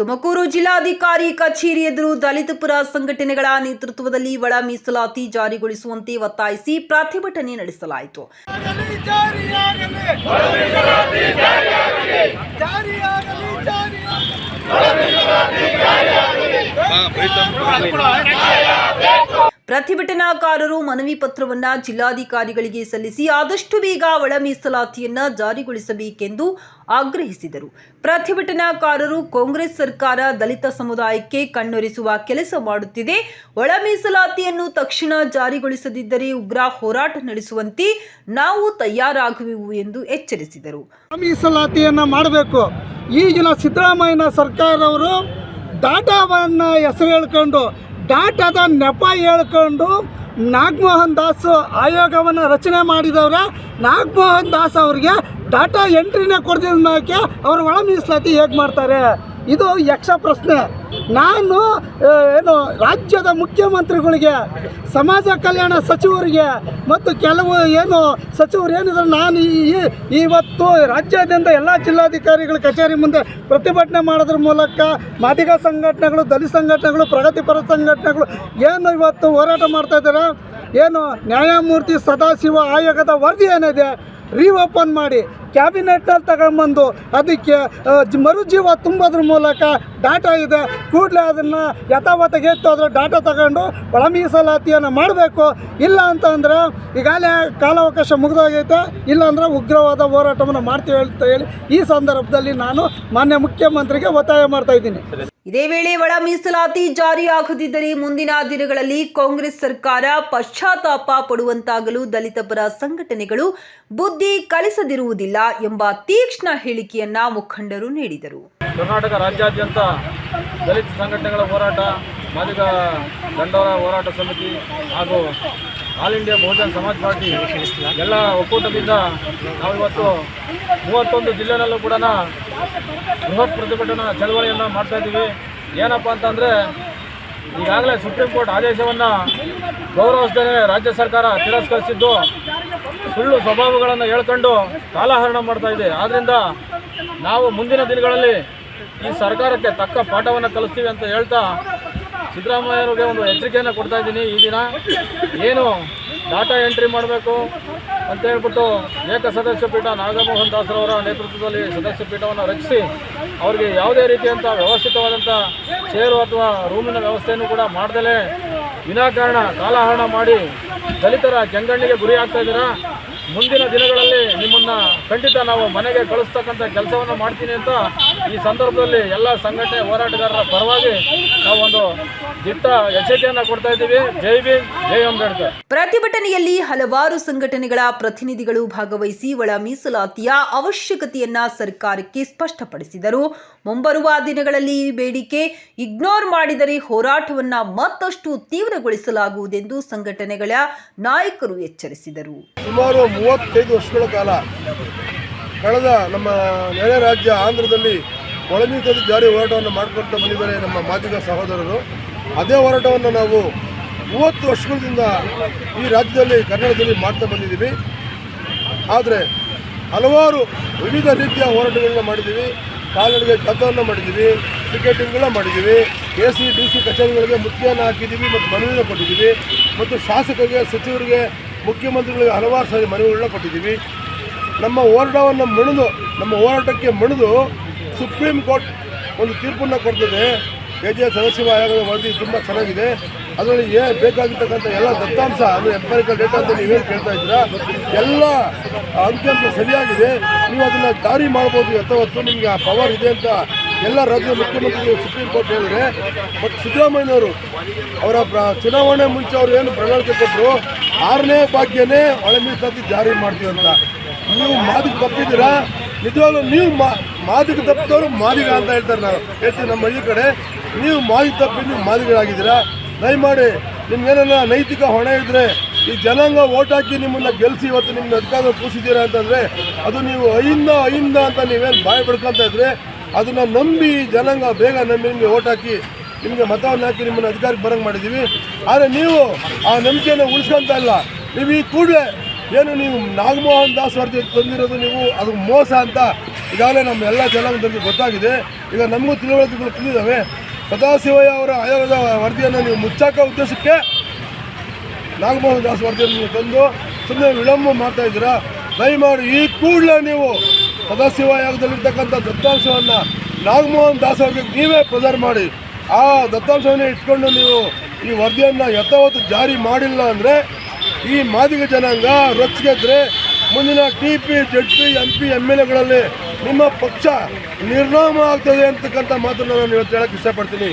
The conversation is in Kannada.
ತುಮಕೂರು ಜಿಲ್ಲಾಧಿಕಾರಿ ಕಚೇರಿ ಎದುರು ದಲಿತ ಪುರ ಸಂಘಟನೆಗಳ ನೇತೃತ್ವದಲ್ಲಿ ಒಳ ಮೀಸಲಾತಿ ಜಾರಿಗೊಳಿಸುವಂತೆ ಒತ್ತಾಯಿಸಿ ಪ್ರತಿಭಟನೆ ನಡೆಸಲಾಯಿತು. ಆಗಲಿ ಜಾರಿಯಾಗಲಿ. ಜಾರಿಯಾಗಲಿ. ಜಾರಿಯಾಗಲಿ. ಪ್ರತಿಭಟನಾಕಾರರು ಮನವಿ ಪತ್ರವನ್ನ ಜಿಲ್ಲಾಧಿಕಾರಿಗಳಿಗೆ ಸಲ್ಲಿಸಿ ಆದಷ್ಟು ಬೇಗ ಒಳ ಮೀಸಲಾತಿಯನ್ನ ಜಾರಿಗೊಳಿಸಬೇಕೆಂದು ಆಗ್ರಹಿಸಿದರು. ಪ್ರತಿಭಟನಾಕಾರರು ಕಾಂಗ್ರೆಸ್ ಸರ್ಕಾರ, ದಲಿತ ಸಮುದಾಯಕ್ಕೆ ಕಣ್ಣೊರೆಸುವ ಕೆಲಸ ಮಾಡುತ್ತಿದೆ. ಒಳ ಮೀಸಲಾತಿಯನ್ನು ತಕ್ಷಣ ಜಾರಿಗೊಳಿಸದಿದ್ದರೆ ಉಗ್ರ ಹೋರಾಟ ನಡೆಸುವಂತೆ ನಾವು ತಯಾರಾಗುವೆವು ಎಂದು ಎಚ್ಚರಿಸಿದರು. ಮೀಸಲಾತಿಯನ್ನು ಮಾಡಬೇಕು. ಈಗಿನ ಸಿದ್ದರಾಮಯ್ಯನ ಸರ್ಕಾರವರು ಡಾಟಾವನ್ನು ಹೆಸರು ಹೇಳ್ಕೊಂಡು ಡಾಟಾದ ನೆಪ ಹೇಳ್ಕೊಂಡು ನಾಗಮೋಹನ್ ದಾಸ್ ಆಯೋಗವನ್ನು ರಚನೆ ಮಾಡಿದವ್ರೆ. ನಾಗಮೋಹನ್ ದಾಸ್ ಅವ್ರಿಗೆ ಡಾಟಾ ಎಂಟ್ರಿನೇ ಕೊಡ್ದಿದ್ದಕ್ಕೆ ಅವ್ರು ಒಳ ಮೀಸಲಾತಿ ಹೇಗೆ ಮಾಡ್ತಾರೆ? ಇದು ಯಕ್ಷ ಪ್ರಶ್ನೆ. ನಾನು ಏನು ರಾಜ್ಯದ ಮುಖ್ಯಮಂತ್ರಿಗಳಿಗೆ, ಸಮಾಜ ಕಲ್ಯಾಣ ಸಚಿವರಿಗೆ ಮತ್ತು ಕೆಲವು ಏನು ಸಚಿವರು ಏನಿದ್ರು ನಾನು ಈ ಇವತ್ತು ರಾಜ್ಯಾದ್ಯಂತ ಎಲ್ಲ ಜಿಲ್ಲಾಧಿಕಾರಿಗಳ ಕಚೇರಿ ಮುಂದೆ ಪ್ರತಿಭಟನೆ ಮಾಡೋದ್ರ ಮೂಲಕ ಮಾದಿಗ ಸಂಘಟನೆಗಳು, ದಲಿತ ಸಂಘಟನೆಗಳು, ಪ್ರಗತಿಪರ ಸಂಘಟನೆಗಳು ಏನು ಇವತ್ತು ಹೋರಾಟ ಮಾಡ್ತಾ ಇದ್ದಾರೆ. ಏನು ನ್ಯಾಯಮೂರ್ತಿ ಸದಾಶಿವ ಆಯೋಗದ ವರದಿ ಏನಿದೆ? ರೀಓಪನ್ ಮಾಡಿ ಕ್ಯಾಬಿನೆಟ್ನಲ್ಲಿ ತಗೊಂಬಂದು ಅದಕ್ಕೆ ಮರುಜೀವ ತುಂಬೋದ್ರ ಮೂಲಕ ಡಾಟಾ ಇದೆ. ಕೂಡಲೇ ಅದನ್ನು ಯಥಾವತ್ತಾಗಿ ಎತ್ತು, ಅದರ ಡಾಟಾ ತಗೊಂಡು ಒಳ ಮೀಸಲಾತಿಯನ್ನು ಮಾಡಬೇಕು. ಇಲ್ಲ ಅಂತಂದರೆ ಈಗಾಗಲೇ ಕಾಲಾವಕಾಶ ಮುಗಿದೋಗೈತೆ. ಇಲ್ಲಾಂದ್ರೆ ಉಗ್ರವಾದ ಹೋರಾಟವನ್ನು ಮಾಡ್ತೀವಿ ಅಂತ ಹೇಳಿ ಈ ಸಂದರ್ಭದಲ್ಲಿ ನಾನು ಮಾನ್ಯ ಮುಖ್ಯಮಂತ್ರಿಗೆ ಒತ್ತಾಯ ಮಾಡ್ತಾ ಇದ್ದೀನಿ. ಇದೇ ವೇಳೆ ಒಳ ಮೀಸಲಾತಿ ಜಾರಿಯಾಗದಿದ್ದರೆ ಮುಂದಿನ ದಿನಗಳಲ್ಲಿ ಕಾಂಗ್ರೆಸ್ ಸರ್ಕಾರ ಪಶ್ಚಾತ್ತಾಪ ಪಡುವಂತಾಗಲು ದಲಿತ ಪರ ಸಂಘಟನೆಗಳು ಬುದ್ಧಿ ಕಲಿಸದಿರುವುದಿಲ್ಲ ಎಂಬ ತೀಕ್ಷ್ಣ ಹೇಳಿಕೆಯನ್ನ ಮುಖಂಡರು ನೀಡಿದರು. ಕರ್ನಾಟಕ ರಾಜ್ಯಾದ್ಯಂತ ದಲಿತ ಸಂಘಟನೆಗಳ ಹೋರಾಟ ಮಾದಿಗ ದಂಡೋರ ಹೋರಾಟ ಸಮಿತಿ ಹಾಗೂ all India Bahujan Samaj party ಎಲ್ಲ ಒಕ್ಕೂಟದಿಂದ ನಾವಿವತ್ತು ಮೂವತ್ತೊಂದು ಜಿಲ್ಲೆನಲ್ಲೂ ಕೂಡ ಬೃಹತ್ ಪ್ರತಿಭಟನಾ ಚಳವಳಿಯನ್ನು ಮಾಡ್ತಾ ಇದ್ದೀವಿ. ಏನಪ್ಪ ಅಂತಂದರೆ ಈಗಾಗಲೇ ಸುಪ್ರೀಂ ಕೋರ್ಟ್ ಆದೇಶವನ್ನು ಗೌರವಿಸದೇ ರಾಜ್ಯ ಸರ್ಕಾರ ತಿರಸ್ಕರಿಸಿದ್ದು ಸುಳ್ಳು ಸ್ವಭಾವಗಳನ್ನು ಹೇಳ್ಕೊಂಡು ಕಾಲಹರಣ ಮಾಡ್ತಾ ಇದೆ. ಆದ್ದರಿಂದ ನಾವು ಮುಂದಿನ ದಿನಗಳಲ್ಲಿ ಈ ಸರ್ಕಾರಕ್ಕೆ ತಕ್ಕ ಪಾಠವನ್ನು ಕಲಿಸ್ತೀವಿ ಅಂತ ಹೇಳ್ತಾ ಸಿದ್ದರಾಮಯ್ಯವ್ರಿಗೆ ಒಂದು ಎಚ್ಚರಿಕೆಯನ್ನು ಕೊಡ್ತಾ ಇದ್ದೀನಿ ಈ ದಿನ. ಏನು ಡಾಟಾ ಎಂಟ್ರಿ ಮಾಡಬೇಕು ಅಂತ ಹೇಳ್ಬಿಟ್ಟು ಏಕ ಸದಸ್ಯ ಪೀಠ ನಾಗಮೋಹನ್ ದಾಸರವರ ನೇತೃತ್ವದಲ್ಲಿ ಸದಸ್ಯ ಪೀಠವನ್ನು ರಚಿಸಿ ಅವರಿಗೆ ಯಾವುದೇ ರೀತಿಯಂಥ ವ್ಯವಸ್ಥಿತವಾದಂಥ ಚೇರು ಅಥವಾ ರೂಮಿನ ವ್ಯವಸ್ಥೆಯನ್ನು ಕೂಡ ಮಾಡ್ದಲೇ ವಿನಾಕಾರಣ ಕಾಲಹರಣ ಮಾಡಿ ದಲಿತರ ಕೆಂಗಣ್ಣಿಗೆ ಗುರಿ ಆಗ್ತಾ ಇದ್ದೀರಾ? ಮುಂದಿನ ದಿನಗಳಲ್ಲಿ ನಿಮ್ಮನ್ನ ಖಂಡಿತ ನಾವು ಮನೆಗೆ ಕಳಿಸ್ತಕ್ಕಂಥ ಕೆಲಸವನ್ನು ಮಾಡ್ತೀನಿ ಅಂತ ಈ ಸಂದರ್ಭದಲ್ಲಿ ಎಲ್ಲ ಸಂಘಟನೆ ಹೋರಾಟಗಾರರ ಪರವಾಗಿ ನಾವು ಒಂದು ದಿಟ್ಟ ಎಚ್ಚರಿಕೆಯನ್ನು ಕೊಡ್ತಾ ಇದ್ದೀವಿ. ಜೈ ಭೀಮ್ ಜೈ ಅಂಬೇಡ್ಕರ್. ಪ್ರತಿಭಟನೆಯಲ್ಲಿ ಹಲವಾರು ಸಂಘಟನೆಗಳ ಪ್ರತಿನಿಧಿಗಳು ಭಾಗವಹಿಸಿ ಒಳ ಮೀಸಲಾತಿಯ ಅವಶ್ಯಕತೆಯನ್ನ ಸರ್ಕಾರಕ್ಕೆ ಸ್ಪಷ್ಟಪಡಿಸಿದರು. ಮುಂಬರುವ ದಿನಗಳಲ್ಲಿ ಈ ಬೇಡಿಕೆ ಇಗ್ನೋರ್ ಮಾಡಿದರೆ ಹೋರಾಟವನ್ನ ಮತ್ತಷ್ಟು ತೀವ್ರಗೊಳಿಸಲಾಗುವುದೆಂದು ಸಂಘಟನೆಗಳ ನಾಯಕರು ಎಚ್ಚರಿಸಿದರು. ಸುಮಾರು ಮೂವತ್ತೈದು ವರ್ಷಗಳ ಕಾಲ ಕಳೆದ ನಮ್ಮ ನೆರೆ ರಾಜ್ಯ ಆಂಧ್ರದಲ್ಲಿ ಒಳಮೀಸಲು ಜಾರಿ ಹೋರಾಟವನ್ನು ಮಾಡಿಕೊಳ್ತಾ ಬಂದಿದ್ದಾರೆ ನಮ್ಮ ಮಾದಿಗ ಸಹೋದರರು. ಅದೇ ಹೋರಾಟವನ್ನು ನಾವು ಮೂವತ್ತು ವರ್ಷಗಳಿಂದ ಈ ರಾಜ್ಯದಲ್ಲಿ ಕನ್ನಡದಲ್ಲಿ ಮಾಡ್ತಾ ಬಂದಿದ್ದೀವಿ. ಆದರೆ ಹಲವಾರು ವಿವಿಧ ರೀತಿಯ ಹೋರಾಟಗಳನ್ನ ಮಾಡಿದ್ದೀವಿ. ಕಾಲ್ನಡಿಗೆ ಕದ್ದವನ್ನು ಮಾಡಿದ್ದೀವಿ ಟಿಕೆಟಿಂಗ್ಗಳ ಮಾಡಿದ್ದೀವಿ, ಎ ಸಿ, ಡಿ ಸಿ ಕಚೇರಿಗಳಿಗೆ ಮುಖ್ಯನ ಹಾಕಿದ್ದೀವಿ ಮತ್ತು ಮನವಿಯನ್ನು ಕೊಟ್ಟಿದ್ದೀವಿ. ಮತ್ತು ಶಾಸಕರಿಗೆ, ಸಚಿವರಿಗೆ ಮುಖ್ಯಮಂತ್ರಿಗಳಿಗೆ ಹಲವಾರು ಸಾರಿ ಮನವಿಗಳನ್ನ ಕೊಟ್ಟಿದ್ದೀವಿ ನಮ್ಮ ಹೋರಾಟವನ್ನು ಮಣಿದು, ನಮ್ಮ ಹೋರಾಟಕ್ಕೆ ಮಣಿದು ಸುಪ್ರೀಂ ಕೋರ್ಟ್ ಒಂದು ತೀರ್ಪನ್ನು ಕೊಡ್ತದೆ. ಕೆ ಜಿ ಸದಸ್ಯ ಆಯೋಗದ ವರದಿ ತುಂಬ ಚೆನ್ನಾಗಿದೆ. ಅದರಲ್ಲಿ ಏ ಬೇಕಾಗಿರ್ತಕ್ಕಂಥ ಎಲ್ಲ ದತ್ತಾಂಶ ಅದು ಎಂಪರಿಕಲ್ ಡೇಟಾ ಅಂತ ನೀವೇನು ಕೇಳ್ತಾ ಇದ್ದೀರಾ? ಎಲ್ಲ ಅಂಕಿಅಂಶ ಸರಿಯಾಗಿದೆ. ನೀವು ಅದನ್ನು ಜಾರಿ ಮಾಡ್ಬೋದು ಯಥಾವತ್ತು ನಿಮಗೆ ಆ ಪವರ್ ಇದೆ ಅಂತ ಎಲ್ಲ ರಾಜ್ಯದ ಮುಖ್ಯಮಂತ್ರಿಗಳು ಸುಪ್ರೀಂ ಕೋರ್ಟ್ ಹೇಳಿದ್ರೆ. ಮತ್ತು ಸಿದ್ದರಾಮಯ್ಯನವರು ಅವರ ಚುನಾವಣೆ ಮುಂಚೆ ಅವರು ಏನು ಪ್ರಣಾಳಿಕೆ ಕೊಟ್ಟರು ಆರನೇ ಭಾಗ್ಯನೇ ಒಳ ಮೀಸಲಾತಿ ಜಾರಿ ಮಾಡ್ತೀವಿ ಅಂತ. ನೀವು ಮಾದಿಗೆ ತಪ್ಪಿದ್ದೀರಾ? ನಿಜವಾಗ್ಲೂ ನೀವು ಮಾದಿಗೆ ತಪ್ಪಿದವರು ಮಾದಿಗ ಅಂತ ಹೇಳ್ತಾರೆ ನಾವು. ಹೇಳ್ತೀವಿ ನಮ್ಮ ಹಳ್ಳಿ ಕಡೆ. ನೀವು ಮಾದಿಗೆ ತಪ್ಪಿ ನೀವು ಮಾದಿಗಳಾಗಿದ್ದೀರಾ ದಯಮಾಡಿ ನಿಮ್ಗೇನೆಲ್ಲ ನೈತಿಕ ಹೊಣೆ ಇದ್ದರೆ ಈ ಜನಾಂಗ ಓಟ್ ಹಾಕಿ ನಿಮ್ಮನ್ನು ಗೆಲ್ಸಿ ಇವತ್ತು ನಿಮ್ಮನ್ನ ಅಧಿಕಾರ ಕೂಸಿದ್ದೀರಾ ಅಂತಂದರೆ ಅದು ನೀವು ಐಂದ ಐಂದ ಅಂತ ನೀವೇನು ಬಾಯಿ ಬಿಡ್ಕೊಂತ ಇದ್ರೆ ಅದನ್ನು ನಂಬಿ ಜನಾಂಗ ಬೇಗ ನಂಬಿ ನಿಮಗೆ ಓಟ್ ಹಾಕಿ ನಿಮಗೆ ಮತವನ್ನು ಹಾಕಿ ನಿಮ್ಮನ್ನು ಅಧಿಕಾರಕ್ಕೆ ಬರಂಗೆ ಮಾಡಿದ್ದೀವಿ. ಆದರೆ ನೀವು ಆ ನಂಬಿಕೆಯನ್ನು ಉಳಿಸ್ಕೊಂತ ಇಲ್ಲ. ನೀವು ಈ ಕೂಡಲೇ ಏನು ನೀವು ನಾಗಮೋಹನ್ ದಾಸ್ ವರದಿ ತಂದಿರೋದು ನೀವು, ಅದು ಮೋಸ ಅಂತ ಈಗಾಗಲೇ ನಮ್ಮ ಎಲ್ಲ ಜನಾಂಗದಲ್ಲಿ ಗೊತ್ತಾಗಿದೆ. ಈಗ ನಮಗೂ ತಿಳುವಳಿಕೆಗಳು ತಿಳಿದಾವೆ ಸದಾಶಿವಯ್ಯ ಅವರ ಆಯೋಗದ ವರದಿಯನ್ನು ನೀವು ಮುಚ್ಚಾಕ ಉದ್ದೇಶಕ್ಕೆ ನಾಗಮೋಹನ್ ದಾಸ್ ವರದಿಯನ್ನು ನೀವು ತಂದು ಸುಮ್ಮನೆ ವಿಳಂಬ ಮಾಡ್ತಾ ಇದ್ದೀರಾ? ದಯಮಾಡಿ ಈ ಕೂಡಲೇ ನೀವು ಸದಾಶಿವ ಆಯೋಗದಲ್ಲಿರ್ತಕ್ಕಂಥ ದತ್ತಾಂಶವನ್ನು ನಾಗಮೋಹನ್ ದಾಸ್ ಅವರಿಗೆ ನೀವೇ ಪ್ರಚಾರ ಮಾಡಿ. ಆ ದತ್ತಾಂಶವನ್ನು ಇಟ್ಕೊಂಡು ನೀವು ಈ ವರದಿಯನ್ನು ಯಥಾವತ್ತು ಜಾರಿ ಮಾಡಿಲ್ಲ ಅಂದರೆ ಈ ಮಾದಿಗ ಜನಾಂಗ ರೊಚ್ಚಿಗೆದ್ರೆ ಮುಂದಿನ T P Z P M P M L ಎಗಳಲ್ಲಿ ನಿಮ್ಮ ಪಕ್ಷ ನಿರ್ನಾಮ ಆಗ್ತದೆ ಅಂತಕ್ಕಂಥ ಮಾತನ್ನು ನಾನು ಇವತ್ತು ಹೇಳಕ್ಕೆ ಇಷ್ಟಪಡ್ತೀನಿ.